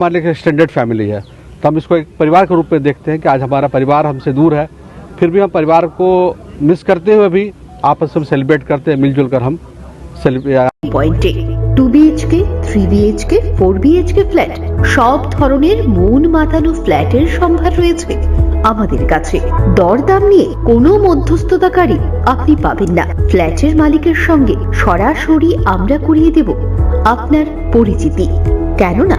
हमारे लिए standard family है तो हम इसको एक परिवार के रूप में देखते हैं कि आज हमारा परिवार हमसे दूर है फिर भी हम परिवार को मिस करते हुए भी आपस में सेलिब्रेट करते हैं मिलजुल कर हम सेलिब्रेट পয়েন্টে two BHK three BHK four BHK flat সব ধরনের মন মাতানো ফ্ল্যাটের সম্ভার রয়েছে আমাদের কাছে দরদাম নিয়ে কোনো মধ্যস্থতাকারী আপনি পাবেন না ফ্ল্যাটের মালিকের সঙ্গে সরাসরি আমরা করিয়ে দেব আপনার পরিচিতি কেননা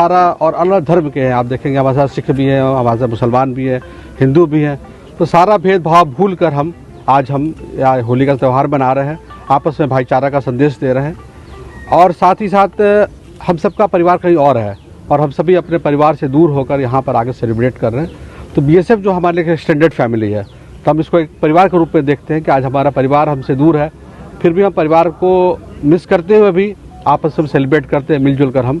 हमारा और अलग धर्म के हैं। आप देखेंगे हमारे साथ सिख भी हैं हमारे साथ मुसलमान भी हैं, हिंदू भी हैं। तो सारा भेदभाव भूल कर हम, आज हम होली का त्यौहार मना रहे हैं, आपस में भाईचारा का संदेश दे रहे हैं। और साथ ही साथ, हम सबका परिवार कहीं और है और हम सभी अपने परिवार से दूर होकर यहाँ पर आगे सेलिब्रेट कर रहे हैं। तो बीएसएफ जो हमारे लिए स्टैंडर्ड फैमिली है तो हम इसको एक परिवार के रूप में देखते हैं कि आज हमारा परिवार हमसे दूर है। फिर भी हम परिवार को मिस करते हुए भी आपस में सेलिब्रेट करते हैं, मिलजुल कर हम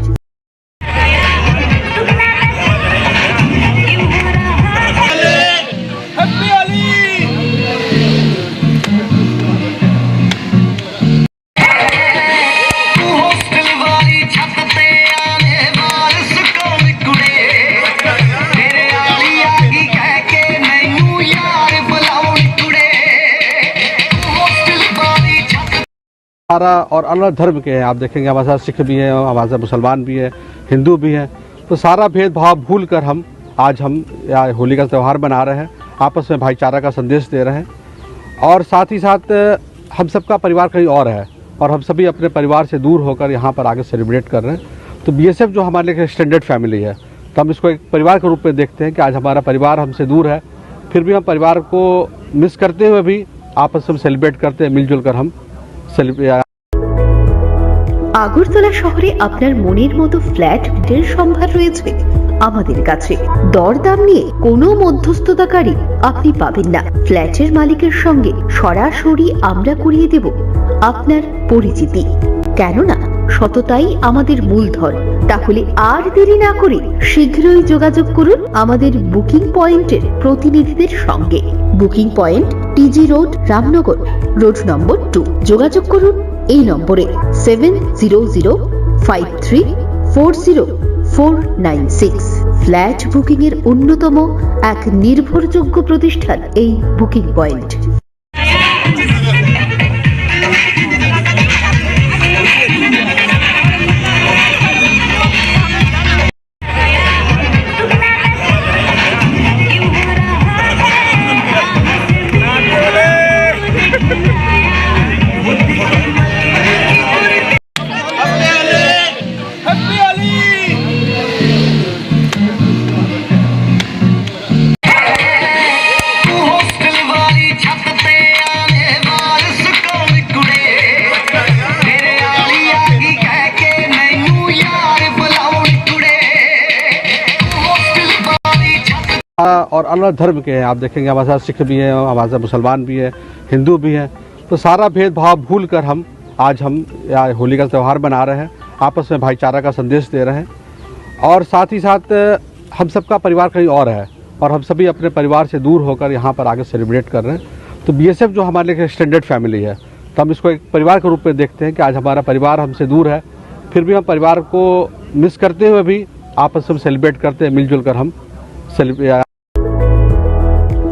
हमारा और अलग धर्म के हैं। आप देखेंगे हमारे साथ सिख भी हैं, हमारे साथ मुसलमान भी हैं, हिंदू भी हैं। तो सारा भेदभाव भूल कर हम आज हम होली का त्यौहार मना रहे हैं, आपस में भाईचारा का संदेश दे रहे हैं। और साथ ही साथ, हम सबका परिवार कहीं और है और हम सभी अपने परिवार से दूर होकर यहाँ पर आगे सेलिब्रेट कर रहे हैं। तो बीएसएफ जो हमारे लिए एक्सटेंडेड फैमिली है तो हम इसको एक परिवार के रूप में देखते हैं कि आज हमारा परिवार हमसे दूर है। फिर भी हम परिवार को मिस करते हुए भी आपस में सेलिब्रेट करते हैं, मिलजुल कर हम আগরতলা শহরে আপনার মনের মতো ফ্ল্যাট এর সম্ভার রয়েছে আমাদের কাছে। দরদাম নিয়ে কোনো মধ্যস্থতাকারী আপনি পাবেন না। ফ্ল্যাটের মালিকের সঙ্গে সরাসরি আমরা করিয়ে দেব আপনার পরিচিতি। কেননা সততাই আমাদের মূলধন। তাহলে আর দেরি না করে শীঘ্রই যোগাযোগ করুন আমাদের বুকিং পয়েন্টের প্রতিনিধিদের সঙ্গে। Booking point TG road, Ramnagar. Road number two যোগাযোগ করুন এই নম্বরে seven zero zero five three four zero four nine six flat বুকিংয়ের অন্যতম এক নির্ভরযোগ্য প্রতিষ্ঠান এই বুকিং পয়েন্ট। और अलग धर्म के हैं। आप देखेंगे हमारे साथ सिख भी हैं, हमारे साथ मुसलमान भी हैं, हिंदू भी हैं। तो सारा भेदभाव भूल कर हम, आज हम होली का त्यौहार मना रहे हैं। आपस में भाईचारा का संदेश दे रहे हैं। और साथ ही साथ, हम सबका परिवार कहीं और है और हम सभी अपने परिवार से दूर होकर यहाँ पर आगे सेलिब्रेट कर रहे हैं। तो बीएसएफ जो हमारे लिए एक्सटेंडेड फैमिली है तो हम इसको एक परिवार के रूप में देखते हैं कि आज हमारा परिवार हमसे दूर है। फिर भी हम परिवार को मिस करते हुए भी आपस में सेलिब्रेट करते हैं, मिलजुल कर हम सेलिब्रेट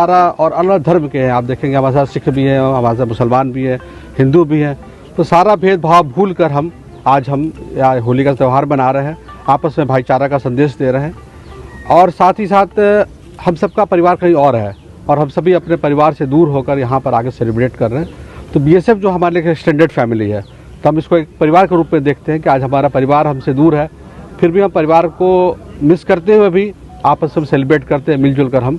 सारा और अलग धर्म के हैं। आप देखेंगे हमारे साथ सिख भी हैं, हमारे साथ मुसलमान भी हैं, हिंदू भी हैं। तो सारा भेदभाव भूल कर हम आज हम होली का त्यौहार मना रहे हैं। आपस में भाईचारा का संदेश दे रहे हैं। और साथ ही साथ, हम सबका परिवार कहीं और है और हम सभी अपने परिवार से दूर होकर यहाँ पर आगे सेलिब्रेट कर रहे हैं। तो बीएसएफ जो हमारे लिए एक्सटेंडेड फैमिली है तो हम इसको एक परिवार के रूप में देखते हैं कि आज हमारा परिवार हमसे दूर है। फिर भी हम परिवार को मिस करते हुए भी आपस में सेलिब्रेट करते हैं, मिलजुल कर हम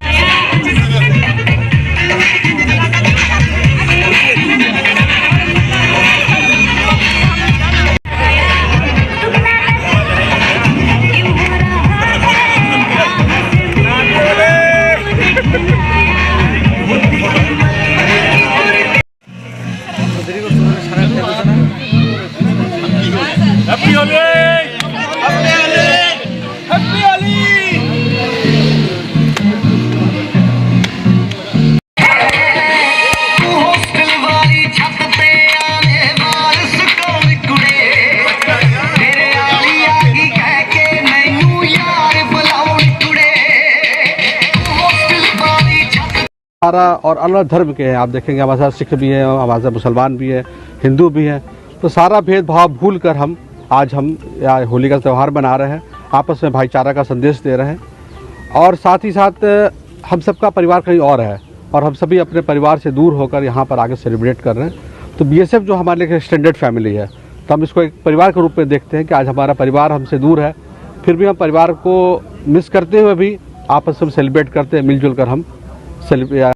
सारा और अलग धर्म के हैं। आप देखेंगे हमारे साथ सिख भी हैं, हमारे साथ मुसलमान भी हैं, हिंदू भी हैं। तो सारा भेदभाव भूल कर हम आज हम होली का त्यौहार मना रहे हैं, आपस में भाईचारा का संदेश दे रहे हैं। और साथ ही साथ, हम सबका परिवार कहीं और है और हम सभी अपने परिवार से दूर होकर यहाँ पर आगे सेलिब्रेट कर रहे हैं। तो बीएसएफ जो हमारे लिए एक्सटेंडेड फैमिली है तो हम इसको एक परिवार के रूप में देखते हैं कि आज हमारा परिवार हमसे दूर है। फिर भी हम परिवार को मिस करते हुए भी आपस में सेलिब्रेट करते हैं, मिलजुल कर हम सेलिब्रेट